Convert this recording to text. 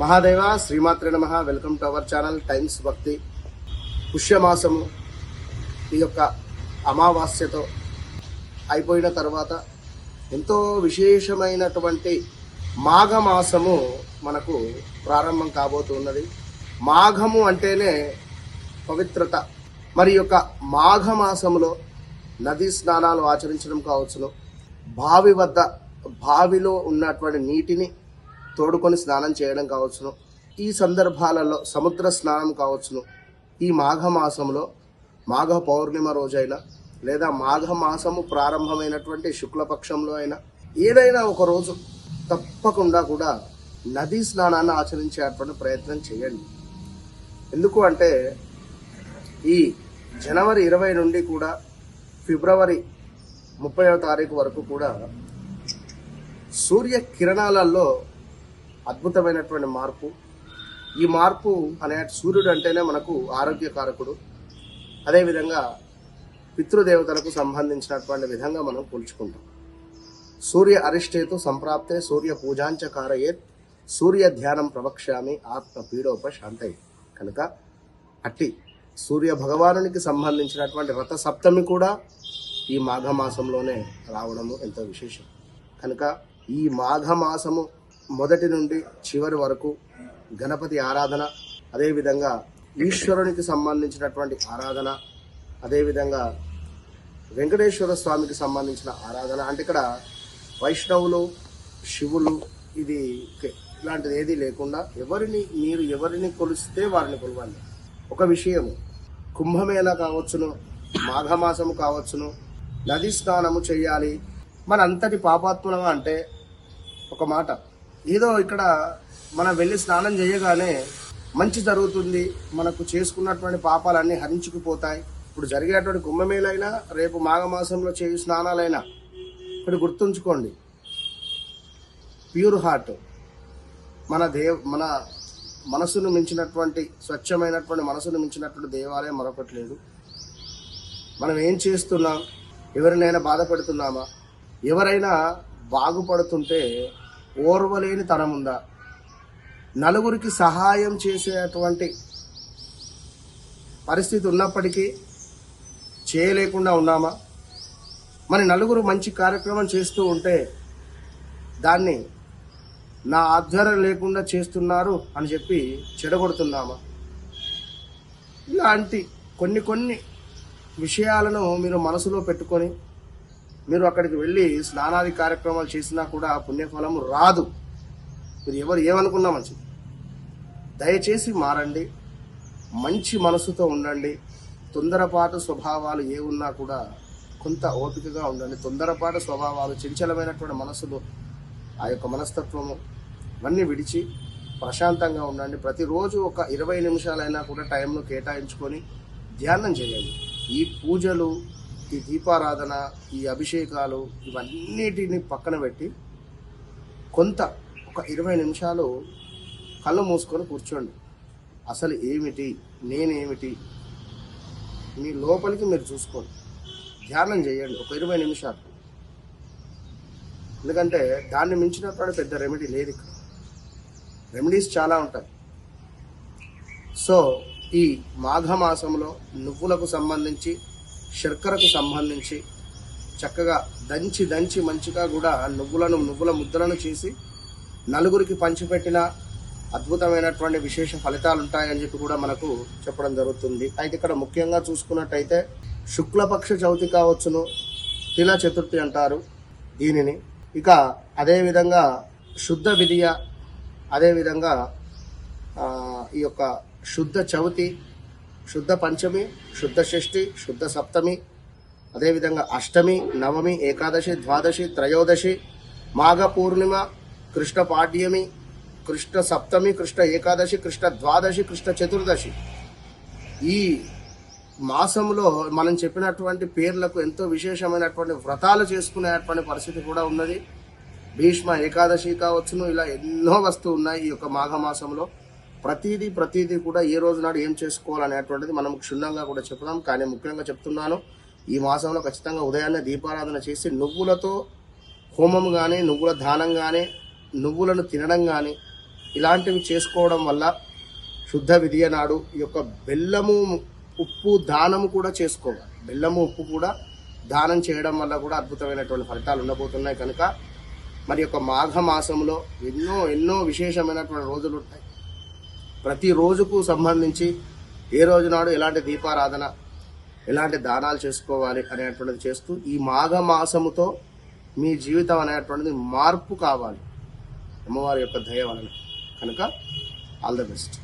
మహాదేవ శ్రీమాత్రి నమ. Welcome to our channel Times Bhakti పుష్యమాసము ఈ యొక్క అమావాస్యతో అయిపోయిన తర్వాత ఎంతో విశేషమైనటువంటి మాఘమాసము మనకు ప్రారంభం కాబోతున్నది. మాఘము అంటేనే పవిత్రత. మరి యొక్క మాఘమాసములో నదీ స్నానాలు ఆచరించడం కావచ్చును. బావి వద్ద బావిలో ఉన్నటువంటి నీటిని తోడుకొని స్నానం చేయడం కావచ్చును. ఈ సందర్భాలలో సముద్ర స్నానం కావచ్చును. ఈ మాఘమాసంలో మాఘ పౌర్ణిమ రోజైనా లేదా మాఘ మాసము ప్రారంభమైనటువంటి శుక్లపక్షంలో అయినా ఏదైనా ఒక రోజు తప్పకుండా కూడా నదీ స్నానాన్ని ఆచరించేటువంటి ప్రయత్నం చేయండి. ఎందుకు అంటే ఈ జనవరి ఇరవై నుండి కూడా ఫిబ్రవరి ముప్పైవ తారీఖు వరకు కూడా సూర్య కిరణాలలో అద్భుతమైనటువంటి మార్పు. ఈ మార్పు అనే సూర్యుడు అంటేనే మనకు ఆరోగ్యకారకుడు. అదేవిధంగా పితృదేవతలకు సంబంధించినటువంటి విధంగా మనం పోల్చుకుంటాం. సూర్య అరిష్టేతు సంప్రాప్తే సూర్య పూజాంచకారయేత్ సూర్య ధ్యానం ప్రవక్ష్యామి ఆత్మ పీడోపశాంతై. కనుక అట్టి సూర్య భగవానునికి సంబంధించినటువంటి రథ సప్తమి కూడా ఈ మాఘమాసంలోనే రావడము ఎంతో విశేషం. కనుక ఈ మాఘమాసము మొదటి నుండి చివరి వరకు గణపతి ఆరాధన అదేవిధంగా ఈశ్వరునికి సంబంధించినటువంటి ఆరాధన అదేవిధంగా వెంకటేశ్వర స్వామికి సంబంధించిన ఆరాధన. అంటే ఇక్కడ వైష్ణవులు శివులు ఇది ఇలాంటిది ఏది లేకుండా ఎవరిని మీరు ఎవరిని కొలిస్తే వారిని కొలవాలి. ఒక విషయం కుంభమేళ కావచ్చును మాఘమాసము కావచ్చును నది స్నానము చేయాలి. మన అంతటి పాపాత్మలం అంటే ఒక మాట ఏదో ఇక్కడ మనం వెళ్ళి స్నానం చేయగానే మంచి జరుగుతుంది మనకు చేసుకున్నటువంటి పాపాలన్నీ హరించుకుపోతాయి. ఇప్పుడు జరిగేటువంటి కుంభమేళైనా రేపు మాఘమాసంలో చేయు స్నానాలైనా ఇప్పుడు గుర్తుంచుకోండి. ప్యూర్ హార్ట్ మన దేవ్ మన మనసును మించినటువంటి స్వచ్ఛమైనటువంటి మనసును మించినటువంటి దేవాలయం మరొకటి లేదు. మనం ఏం చేస్తున్నాం? ఎవరినైనా బాధపడుతున్నామా? ఎవరైనా బాగుపడుతుంటే ఓర్వలేని తనముందా నలుగురికి సహాయం చేసేటువంటి పరిస్థితి ఉన్నప్పటికీ చేయలేకుండా ఉన్నామా? మరి నలుగురు మంచి కార్యక్రమం చేస్తూ ఉంటే దాన్ని నా ఆధ్వర్యం లేకుండా చేస్తున్నారు అని చెప్పి చెడగొడుతున్నామా? ఇలాంటి కొన్ని కొన్ని విషయాలను మీరు మనసులో పెట్టుకొని మీరు అక్కడికి వెళ్ళి స్నానాది కార్యక్రమాలు చేసినా కూడా పుణ్యఫలం రాదు. మీరు ఎవరు ఏమనుకున్నా మంచిది. దయచేసి మారండి. మంచి మనసుతో ఉండండి. తొందరపాటు స్వభావాలు ఏ ఉన్నా కూడా కొంత ఓపికగా ఉండండి. తొందరపాటు స్వభావాలు చంచలమైనటువంటి మనసులు ఆ యొక్క మనస్తత్వము ఇవన్నీ విడిచి ప్రశాంతంగా ఉండండి. ప్రతిరోజు ఒక ఇరవై నిమిషాలైనా కూడా టైంను కేటాయించుకొని ధ్యానం చేయండి. ఈ పూజలు ఈ దీపారాధన ఈ అభిషేకాలు ఇవన్నిటిని పక్కన పెట్టి కొంత ఒక ఇరవై నిమిషాలు కళ్ళు మూసుకొని కూర్చోండి. అసలు ఏమిటి? నేనేమిటి? మీ లోపలికి మీరు చూసుకోండి. ధ్యానం చేయండి ఒక ఇరవై నిమిషాలు. ఎందుకంటే దాన్ని మించినటువంటి పెద్ద రెమెడీ లేదు ఇక్కడ. రెమెడీస్ చాలా ఉంటాయి. సో ఈ మాఘమాసంలో నువ్వులకు సంబంధించి శర్కరకు సంబంధించి చక్కగా దంచి దంచి మంచిగా కూడా నువ్వులను నువ్వుల ముద్దలను చేసి నలుగురికి పంచిపెట్టిన అద్భుతమైనటువంటి విశేష ఫలితాలు ఉంటాయని చెప్పి కూడా మనకు చెప్పడం జరుగుతుంది. అయితే ఇక్కడ ముఖ్యంగా చూసుకున్నట్టయితే శుక్లపక్ష చవితి కావచ్చును. తిల చతుర్థి అంటారు దీనిని. ఇక అదేవిధంగా శుద్ధ విధియ అదేవిధంగా ఈ యొక్క శుద్ధ చవితి శుద్ధ పంచమి శుద్ధ షష్ఠి శుద్ధ సప్తమి అదేవిధంగా అష్టమి నవమి ఏకాదశి ద్వాదశి త్రయోదశి మాఘ పూర్ణిమ కృష్ణ పాడ్యమి కృష్ణ సప్తమి కృష్ణ ఏకాదశి కృష్ణ ద్వాదశి కృష్ణ చతుర్దశి. ఈ మాసంలో మనం చెప్పినటువంటి పేర్లకు ఎంతో విశేషమైనటువంటి వ్రతాలు చేసుకునేటువంటి పరిస్థితి కూడా ఉన్నది. భీష్మ ఏకాదశి కావచ్చును ఇలా ఎన్నో వస్తువు ఉన్నాయి ఈ యొక్క మాఘమాసంలో. ప్రతిదీ ప్రతిదీ కూడా ఏ రోజు నాడు ఏం చేసుకోవాలనేటువంటిది మనం క్షుణ్ణంగా కూడా చెప్తాం కానీ ముఖ్యంగా చెప్తున్నాను ఈ మాసంలో ఖచ్చితంగా ఉదయాన్నే దీపారాధన చేసి నువ్వులతో హోమం కానీ నువ్వుల దానం కానీ నువ్వులను తినడం కానీ ఇలాంటివి చేసుకోవడం వల్ల శుద్ధ విధియ నాడు ఈ యొక్క బెల్లము ఉప్పు దానము కూడా చేసుకోవాలి. బెల్లము ఉప్పు కూడా దానం చేయడం వల్ల కూడా అద్భుతమైనటువంటి ఫలితాలు ఉండబోతున్నాయి కనుక. మరి యొక్క మాఘ మాసంలో ఎన్నో ఎన్నో విశేషమైనటువంటి రోజులు ఉంటాయి. ప్రతి రోజుకు సంబంధించి ఏ రోజు నాడు ఎలాంటి దీపారాధన ఎలాంటి దానాలు చేసుకోవాలి అనేటువంటిది చేస్తూ ఈ మాఘ మాసముతో మీ జీవితం అనేటువంటిది మార్పు కావాలి. అమ్మవారి యొక్క దయ వలన. కనుక ఆల్ ద బెస్ట్